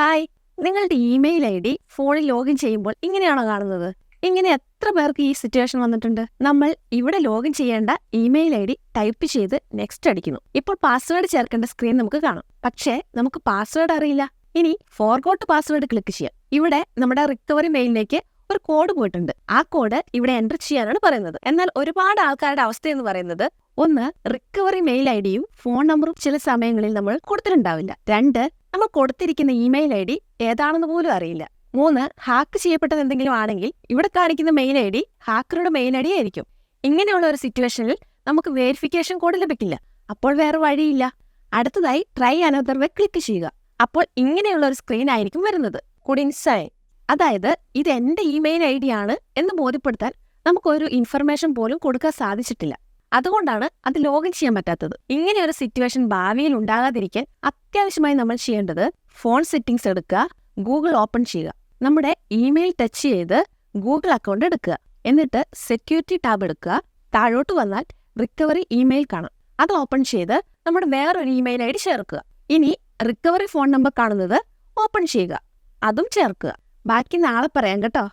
Hi. നിങ്ങളുടെ email I D ഫോണിൽ login ചെയ്യുമ്പോൾ ഇങ്ങനെയാണോ കാണുന്നത്? ഇങ്ങനെ എത്ര പേർക്ക് ഈ സിറ്റുവേഷൻ വന്നിട്ടുണ്ട്? നമ്മൾ ഇവിടെ ലോഗിൻ ചെയ്യേണ്ട ഇമെയിൽ ഐ ഡി ടൈപ്പ് ചെയ്ത് നെക്സ്റ്റ് അടിക്കുന്നു. ഇപ്പോൾ പാസ്വേഡ് ചേർക്കേണ്ട സ്ക്രീൻ നമുക്ക് കാണാം. പക്ഷേ നമുക്ക് പാസ്വേഡ് അറിയില്ല. ഇനി ഫോർഗോട്ട് പാസ്വേഡ് ക്ലിക്ക് ചെയ്യാം. ഇവിടെ നമ്മുടെ റിക്കവറി മെയിലിലേക്ക് ഒരു കോഡ് പോയിട്ടുണ്ട്. ആ കോഡ് ഇവിടെ എന്റർ ചെയ്യാനാണ് പറയുന്നത്. എന്നാൽ ഒരുപാട് ആൾക്കാരുടെ അവസ്ഥ എന്ന് പറയുന്നത് ഒന്ന് റിക്കവറി മെയിൽ ഐ ഡിയും ഫോൺ നമ്പറും ചില സമയങ്ങളിൽ നമ്മൾ കൊടുത്തിട്ടുണ്ടാവില്ല. രണ്ട് നമ്മൾ കൊടുത്തിരിക്കുന്ന ഇമെയിൽ ഐ ഡി ഏതാണെന്ന് പോലും അറിയില്ല. മൂന്ന് ഹാക്ക് ചെയ്യപ്പെട്ടത് എന്തെങ്കിലും ആണെങ്കിൽ ഇവിടെ കാണിക്കുന്ന മെയിൽ ഐ ഡി ഹാക്കറുടെ മെയിൽ ഐ ഡി ആയിരിക്കും. ഇങ്ങനെയുള്ള ഒരു സിറ്റുവേഷനിൽ നമുക്ക് വേരിഫിക്കേഷൻ കോഡ് ലഭിക്കില്ല. അപ്പോൾ വേറെ വഴിയില്ല. അടുത്തതായി ട്രൈ അനദർ വെ ക്ലിക്ക് ചെയ്യുക. അപ്പോൾ ഇങ്ങനെയുള്ള ഒരു സ്ക്രീൻ ആയിരിക്കും വരുന്നത്. കുഡിൻ സൈൻ അതായത് ഇത് എന്റെ ഇമെയിൽ ഐ ഡി ആണ് എന്ന് ബോധ്യപ്പെടുത്താൻ നമുക്കൊരു ഇൻഫർമേഷൻ പോലും കൊടുക്കാൻ സാധിച്ചിട്ടില്ല. അതുകൊണ്ടാണ് അത് ലോഗിൻ ചെയ്യാൻ പറ്റാത്തത്. ഇങ്ങനെ ഒരു സിറ്റുവേഷൻ ഭാവിയിൽ ഉണ്ടാകാതിരിക്കാൻ അത്യാവശ്യമായി നമ്മൾ ചെയ്യേണ്ടത് ഫോൺ സെറ്റിംഗ്സ് എടുക്കുക ഗൂഗിൾ ഓപ്പൺ ചെയ്യുക. നമ്മുടെ ഇമെയിൽ ടച്ച് ചെയ്ത് ഗൂഗിൾ അക്കൗണ്ട് എടുക്കുക. എന്നിട്ട് സെക്യൂരിറ്റി ടാബ് എടുക്കുക. താഴോട്ട് വന്നാൽ റിക്കവറി ഇമെയിൽ കാണാം. അത് ഓപ്പൺ ചെയ്ത് നമ്മുടെ വേറൊരു ഇമെയിൽ ഐ ഡി ചേർക്കുക. ഇനി റിക്കവറി ഫോൺ നമ്പർ കാണുന്നത് ഓപ്പൺ ചെയ്യുക. അതും ചേർക്കുക. ബാക്കി നാളെ പറയാം കേട്ടോ.